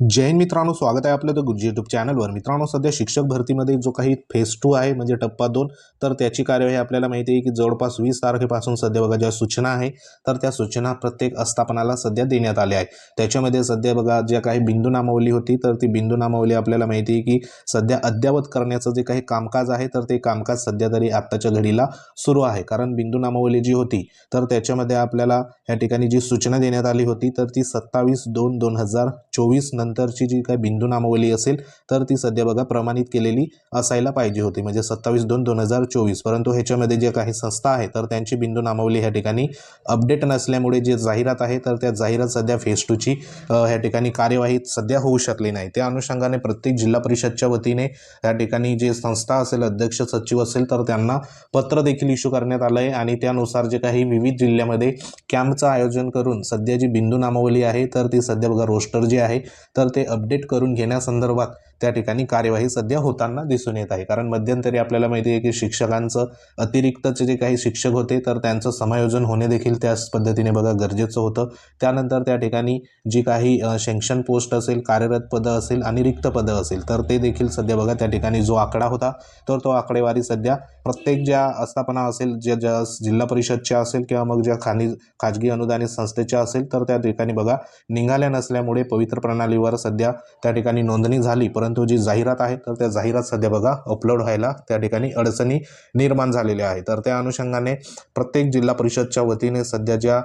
जैन मित्रांनो स्वागत आहे आपलं तर गुरुजी यूट्यूब चॅनलवर मित्रांनो सध्या शिक्षक भरतीमध्ये जो काही फेज टू आहे म्हणजे टप्पा दोन तर त्याची कार्यवाही आपल्याला माहिती आहे की जवळपास वीस तारखेपासून सध्या बघा ज्या सूचना आहे तर त्या सूचना प्रत्येक आस्थापनाला सध्या देण्यात आल्या आहे त्याच्यामध्ये सध्या बघा ज्या काही बिंदू नामावली होती तर ती बिंदू नामावली आपल्याला माहिती आहे की सध्या अद्ययावत करण्याचं जे काही कामकाज आहे तर ते कामकाज सध्या तरी आत्ताच्या घडीला सुरू आहे. कारण बिंदू नामावली जी होती तर त्याच्यामध्ये आपल्याला या ठिकाणी जी सूचना देण्यात आली होती तर ती सत्तावीस दोन दोन हजार चोवीस नंतरची जी काही बिंदू नामावली असेल तर ती सध्या बघा प्रमाणित केलेली असायला पाहिजे होती. म्हणजे सत्तावीस दोन दोन हजार चोवीस. परंतु ह्याच्यामध्ये जे काही संस्था आहे तर त्यांची बिंदू नामावली ह्या ठिकाणी अपडेट नसल्यामुळे जे जाहिरात आहे तर त्या जाहिरात सध्या फेस टूची ह्या ठिकाणी कार्यवाही सध्या होऊ शकली नाही. त्या अनुषंगाने प्रत्येक जिल्हा परिषदच्या वतीने या ठिकाणी जे संस्था असेल अध्यक्ष सचिव असेल तर त्यांना पत्र देखील इश्यू करण्यात आलं आहे आणि त्यानुसार जे काही विविध जिल्ह्यामध्ये कॅम्पचं आयोजन करून सध्या जी बिंदू नामावली आहे तर ती सध्या बघा रोस्टर जी आहे तर ते अपडेट करून घेण्यासंदर्भात त्या ठिकाणी कार्यवाही सध्या होताना दिसून येत आहे. कारण मध्यंतरी आपल्याला माहिती आहे की शिक्षकांचं अतिरिक्तचे जे काही शिक्षक होते तर त्यांचं समायोजन होणे देखील त्याच पद्धतीने बघा गरजेचं होतं. त्यानंतर त्या ठिकाणी जी काही शेंक्शन पोस्ट असेल कार्यरत पदं असेल आणि रिक्त पदं असेल तर ते देखील सध्या बघा त्या ठिकाणी जो आकडा होता तर तो आकडेवारी सध्या प्रत्येक ज्या आस्थापना असेल ज्या ज्या जिल्हा परिषदच्या असेल किंवा मग ज्या खानी खाजगी अनुदानित संस्थेच्या असेल तर त्या ठिकाणी बघा निघाल्या नसल्यामुळे पवित्र प्रणालीवर सध्या त्या ठिकाणी नोंदणी झाली परंतु जी जाहिरात आहे तर त्या जाहिरात सध्या बघा अपलोड व्हायला त्या ठिकाणी अडचणी निर्माण झालेल्या आहे तर त्या अनुषंगाने प्रत्येक जिल्हा परिषदच्या वतीने सध्या ज्या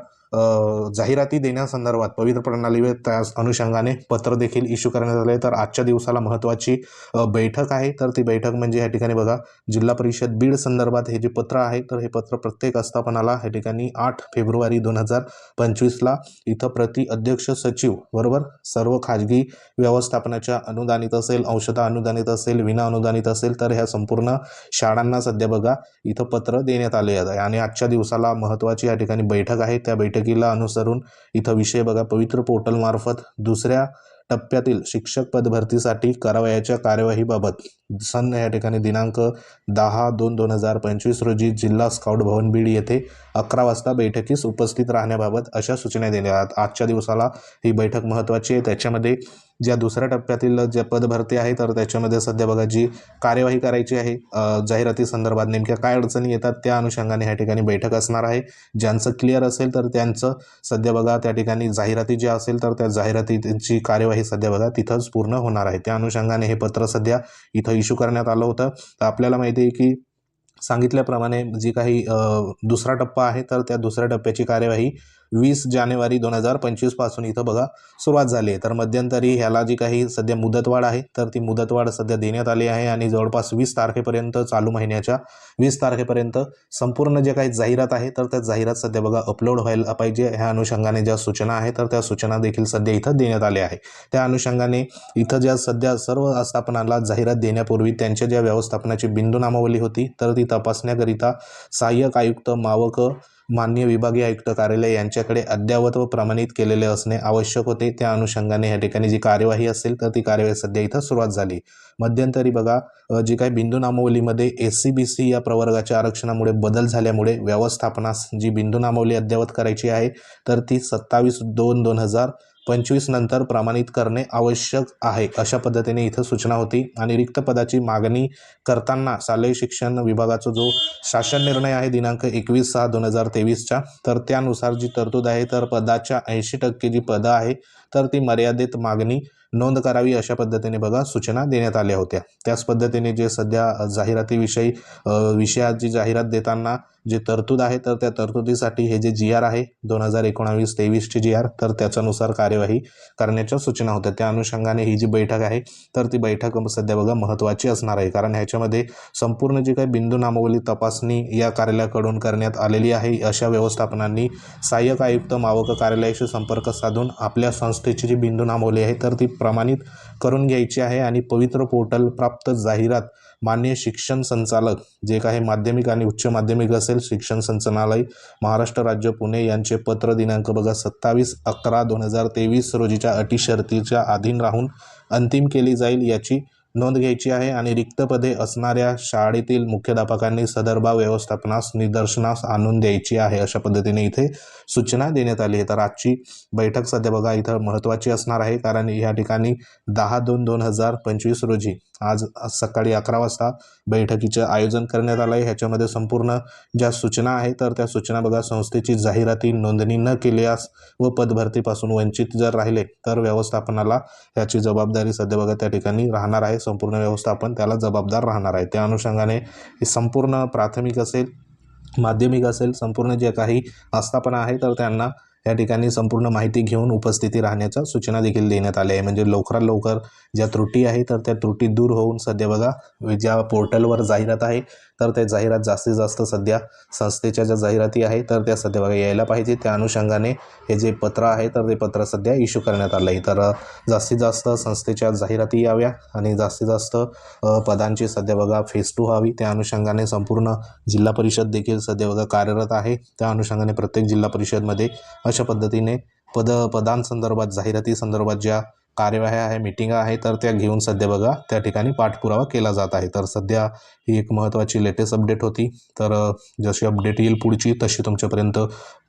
जाहिराती देण्यासंदर्भात पवित्र प्रणालीवर त्या अनुषंगाने पत्र देखील इश्यू करण्यात आले. तर आजच्या दिवसाला महत्त्वाची बैठक आहे. तर ती बैठक म्हणजे या ठिकाणी बघा जिल्हा परिषद बीड संदर्भात हे जे पत्र आहे तर हे पत्र प्रत्येक आस्थापनाला या ठिकाणी आठ फेब्रुवारी दोन हजार पंचवीसला इथं प्रति अध्यक्ष सचिव बरोबर? सर्व खाजगी व्यवस्थापनाच्या अनुदानित असेल औषध अनुदानित असेल विना अनुदानित असेल तर ह्या संपूर्ण शाळांना सध्या बघा इथं पत्र देण्यात आले आहे. आणि आजच्या दिवसाला महत्त्वाची या ठिकाणी बैठक आहे. त्या बैठक बैठकीला अनुसरून इथं विषय बघा. पवित्र पोर्टलमार्फत दुसऱ्या टप्प्यातील शिक्षक पद भरतीसाठी करावयाच्या कार्यवाहीबाबत सन या ठिकाणी दिनांक दहा दोन दोन हजार पंचवीस रोजी जिल्हा स्काउट भवन बीड येथे अकरा वाजता बैठकीस उपस्थित राहण्याबाबत अशा सूचना देण्यात आहेत आजच्या दिवसाला ही बैठक महत्त्वाची आहे. त्याच्यामध्ये ज्या दुसऱ्या टप्प्यातील ज्या पदभरती आहे तर त्याच्यामध्ये सध्या बघा जी कार्यवाही करायची आहे जाहिराती संदर्भात नेमक्या काय अडचणी येतात त्या अनुषंगाने ह्या ठिकाणी बैठक असणार आहे. ज्यांचं क्लिअर असेल तर त्यांचं सध्या बघा त्या ठिकाणी जाहिराती ज्या असेल तर त्या जाहिरातीची कार्यवाही सध्या बघा तिथंच पूर्ण होणार आहे. त्या अनुषंगाने हे पत्र सध्या इथं इश्यू करण्यात आलं होतं. तर आपल्याला माहिती आहे की सांगितल्याप्रमाणे जी काही दुसरा टप्पा आहे तर त्या दुसऱ्या टप्प्याची कार्यवाही वीस जानेवारी दोन हजार पंचवीसपासून इथं बघा सुरुवात झाली आहे. तर मध्यंतरी ह्याला जी काही सध्या मुदतवाढ आहे तर ती मुदतवाढ सध्या देण्यात आली आहे आणि जवळपास वीस तारखेपर्यंत चालू महिन्याच्या वीस तारखेपर्यंत संपूर्ण जे काही जाहिरात आहे तर त्या जाहिरात सध्या बघा अपलोड व्हायला पाहिजे ह्या अनुषंगाने ज्या सूचना आहे तर त्या सूचना देखील सध्या इथं देण्यात आल्या आहे त्या अनुषंगाने इथं ज्या सध्या सर्व आस्थापनाला जाहिरात देण्यापूर्वी त्यांच्या ज्या व्यवस्थापनाची बिंदू नामावली होती तर ती तपासण्याकरिता सहाय्यक आयुक्त मावक मान्य विभागीय आयुक्त कार्यालय यांच्याकडे अद्ययावत व प्रमाणित केलेले असणे आवश्यक होते. त्या अनुषंगाने या ठिकाणी जी कार्यवाही असेल तर ती कार्यवाही सध्या इथं सुरुवात झाली. मध्यंतरी बघा जी काही बिंदू नामावलीमध्ये एस सी बी सी या प्रवर्गाच्या आरक्षणामुळे बदल झाल्यामुळे व्यवस्थापनास जी बिंदू नामावली अद्ययावत करायची आहे तर ती सत्तावीस दोन दोन हजार पंचवीस नंतर प्रमाणित करणे आवश्यक आहे अशा पद्धतीने इथं सूचना होती. आणि रिक्त पदाची मागणी करताना शालेय शिक्षण विभागाचा जो शासन निर्णय आहे दिनांक एकवीस सहा दोन हजार तेवीसचा तर त्यानुसार जी तरतूद आहे तर पदाच्या ऐंशी टक्के जी पदं आहे तर ती मर्यादित मागणी नोंद करावी अशा पद्धतीने बघा सूचना देण्यात आल्या होत्या. त्याच पद्धतीने जे सध्या जाहिरातीविषयी विषयाची विषयात जी जाहिरात देताना जे तरतूद आहे तर त्या तरतुदीसाठी हे जे जी आर आहे दोन हजार एकोणावीस तेवीसची जी आर तर त्याच्यानुसार कार्यवाही करण्याच्या सूचना होत्या. त्या अनुषंगाने ही जी बैठक आहे तर ती बैठक सध्या बघा महत्त्वाची असणार आहे. कारण ह्याच्यामध्ये संपूर्ण जी काही बिंदू नामावली तपासणी या कार्यालयाकडून करण्यात आलेली आहे. अशा व्यवस्थापनांनी सहाय्यक आयुक्त मावक कार्यालयाशी संपर्क साधून आपल्या संस्थेची जी बिंदू नामावली आहे तर ती प्रमाणित करून घ्यायची आहे आणि पवित्र पोर्टल प्राप्त जाहिरात मान्य शिक्षण संचालक जे काही माध्यमिक आणि उच्च माध्यमिक असेल शिक्षण संचालनालय महाराष्ट्र राज्य पुणे यांचे पत्र दिनांक बघा सत्तावीस अकरा दोन हजार तेवीस रोजीच्या अटी शर्तीच्या अधीन राहून अंतिम केली जाईल याची नोंद घ्यायची आहे आणि रिक्त पदे असणाऱ्या शाळेतील मुख्याध्यापकांनी सदर्भा व्यवस्थापनास निदर्शनास आणून द्यायची आहे अशा पद्धतीने इथे सूचना देण्यात आली आहे. तर आजची बैठक सध्या बघा इथं महत्त्वाची असणार आहे. कारण या ठिकाणी दहा दोन दोन हजार पंचवीस रोजी आज सकाळी अकरा वाजता बैठकीचं आयोजन करण्यात आलं आहे. ह्याच्यामध्ये संपूर्ण ज्या सूचना आहेत तर त्या सूचना बघा संस्थेची जाहिराती नोंदणी न केल्यास व पदभरतीपासून वंचित जर राहिले तर व्यवस्थापनाला याची जबाबदारी सध्या बघा त्या ठिकाणी राहणार आहे. संपूर्ण व्यवस्थापन त्याला जबाबदार राहणार आहे. त्या अनुषंगाने संपूर्ण प्राथमिक असेल माध्यमिक असेल संपूर्ण जे काही आस्थापना आहे तर त्यांना या ठिकाणी संपूर्ण माहिती घेऊन उपस्थिती राहण्याच्या सूचना देखील देण्यात आल्या आहे. म्हणजे लवकरात लवकर ज्या त्रुटी आहे तर त्या त्रुटी दूर होऊन सध्या बघा ज्या पोर्टलवर जाहिरात आहे तर त्या जाहिरात जास्तीत जास्त सध्या संस्थेच्या ज्या जाहिराती आहे तर त्या सध्या बघा यायला पाहिजे. त्या अनुषंगाने हे जे पत्र आहे तर ते पत्र सध्या इश्यू करण्यात आलं आहे तर जास्तीत जास्त संस्थेच्या जाहिराती याव्या आणि जास्तीत जास्त पदांची सध्या बघा फेस टू व्हावी त्या अनुषंगाने संपूर्ण जिल्हा परिषद देखील सध्या बघा कार्यरत आहे. त्या अनुषंगाने प्रत्येक जिल्हा परिषदमध्ये अशा पद्धतीने पद पदांसंदर्भात जाहिराती संदर्भात ज्या कार्यवाह्या आहे मिटिंगा आहे तर त्या घेऊन सध्या बघा त्या ठिकाणी पाठपुरावा केला जात आहे. तर सध्या ही एक महत्त्वाची लेटेस्ट अपडेट होती. तर जशी अपडेट येईल पुढची तशी तुमच्यापर्यंत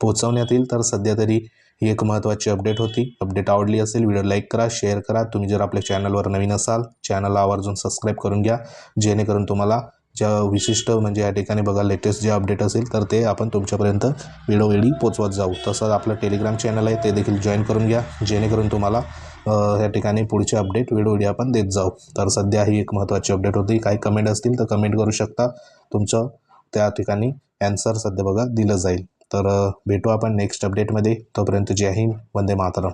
पोहोचवण्यात येईल. तर सध्या तरी ही एक महत्त्वाची अपडेट होती. अपडेट आवडली असेल व्हिडिओ लाईक करा शेअर करा. तुम्ही जर आपल्या चॅनलवर नवीन असाल चॅनलला आवर्जून सबस्क्राईब करून घ्या. जेणेकरून तुम्हाला ज्या विशिष्ट म्हणजे या ठिकाणी बघा लेटेस्ट जे अपडेट असेल तर ते आपण तुमच्यापर्यंत वेळोवेळी पोचवत जाऊ. तसंच आपलं टेलिग्राम चॅनल आहे ते देखील जॉईन करून घ्या. जेणेकरून तुम्हाला या ठिकाणी पुढचे अपडेट वेळोवेळी आपण देत जाऊ. तर सध्या ही एक महत्त्वाची अपडेट होती. काही कमेंट असतील तर कमेंट करू शकता. तुमचं त्या ठिकाणी ॲन्सर सध्या बघा दिलं जाईल. तर भेटू आपण नेक्स्ट अपडेटमध्ये तोपर्यंत जय हिंद. वंदे मातरम.